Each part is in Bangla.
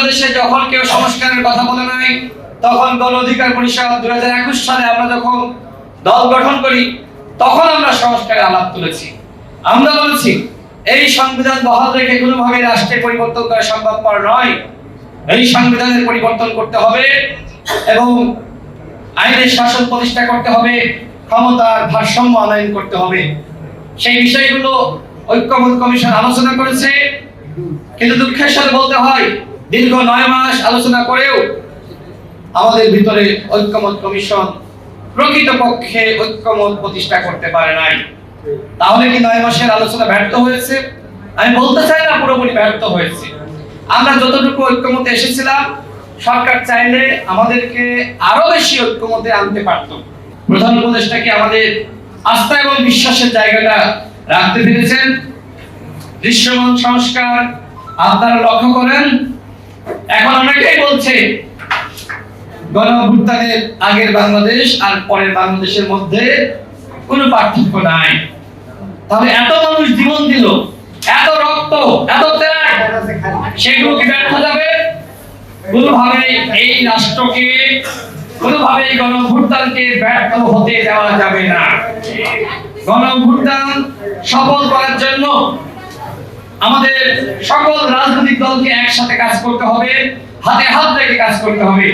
বাংলাদেশে যখন কেউ সংস্কারের কথা বলে নাই, তখন গণ অধিকার পরিষদ দুই হাজার একুশ সালে আমরা যখন দল গঠন করি, তখন আমরা সংস্কারের আলাপ তুলেছি। আমরা বলেছি, এই সংবিধান বহাল রেখে কোনোভাবে রাষ্ট্রের পরিবর্তন করা সম্ভবপর নয়। এই সংবিধানের পরিবর্তন করতে হবে এবং আইনের শাসন প্রতিষ্ঠা করতে হবে ক্ষমতার ভারসাম্য আনয়ন করতে হবে। সেই বিষয়গুলো ঐক্যমত কমিশন আলোচনা করেছে, কিন্তু দুঃখের সাথে বলতে হয় দীর্ঘ নয় মাস আলোচনা করেও আমাদের ভিতরে ঐক্যমত কমিশন প্রকৃতপক্ষে ঐক্যমত প্রতিষ্ঠা করতে পারে নাই। তাহলে কি নয় মাসের আলোচনা ব্যর্থ হয়েছে? আমি বলতে চাই না পুরোপুরি ব্যর্থ হয়েছে। আমরা যতটুকু ঐক্যমতে এসেছিলাম, সরকার চাইলে আমাদেরকে আরও বেশি ঐক্যমতে আনতে পারত। প্রধান উপদেষ্টাকে আমাদের আস্থা এবং বিশ্বাসের জায়গাটা রাখতে পেরেছেন? দৃশ্যমান সংস্কার আপনারা লক্ষ্য করেন এখন অনেকেই বলছে? গণ অভ্যুত্থানের আগের বাংলাদেশ আর পরের বাংলাদেশের মধ্যে কোনো পার্থক্য নাই। তাহলে এত মানুষ জীবন দিল, এত রক্ত, এত ত্যাগ, সেগুলো কি ব্যর্থ যাবে? কোনোভাবে এই রাষ্ট্রকে কোনোভাবে এই গণ অভ্যুত্থানকে ব্যর্থ হতে দেওয়া যাবে না। গণ অভ্যুত্থান সফল করার জন্য আমাদের সকল রাজনৈতিক দলকে একসাথে কাজ করতে হবে, হাতে হাত রেখে কাজ করতে হবে।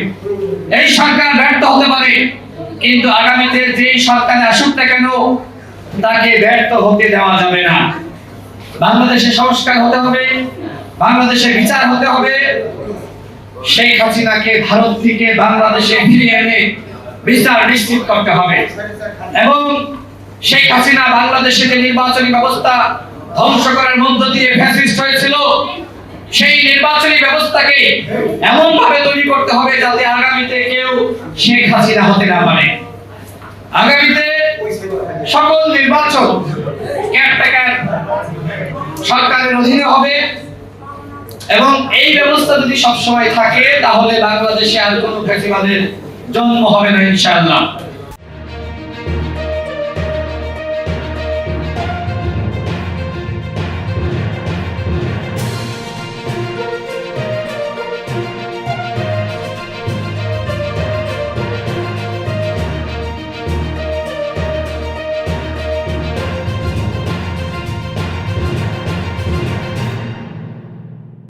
এই সরকার ব্যর্থ হতে পারে, কিন্তু আগামীতে যে সরকার আসুক না কেন, তাকে ব্যর্থ হতে দেওয়া যাবে না। বাংলাদেশে সংস্কার হতে হবে, বাংলাদেশে বিচার হতে হবে। শেখ হাসিনাকে ভারত থেকে বাংলাদেশে ফিরিয়ে এনে বিচার নিশ্চিত করতে হবে। এবং শেখ হাসিনা বাংলাদেশে যে নির্বাচনী ব্যবস্থা ধ্বংস করার মধ্য দিয়ে ফ্যাসিস্ট হয়েছিল, সেই নির্বাচনী ব্যবস্থাকে এমন ভাবে তৈরি করতে হবে যাতে আগামীতে কেউ শেখ হাসিনা হতে না পারে। আগামীতে সকল নির্বাচন সরকারের অধীনে হবে এবং এই ব্যবস্থা যদি সবসময় থাকে, তাহলে বাংলাদেশে আর কোনো ফ্যাসিবাদের জন্ম হবে না, ইনশাআল্লাহ।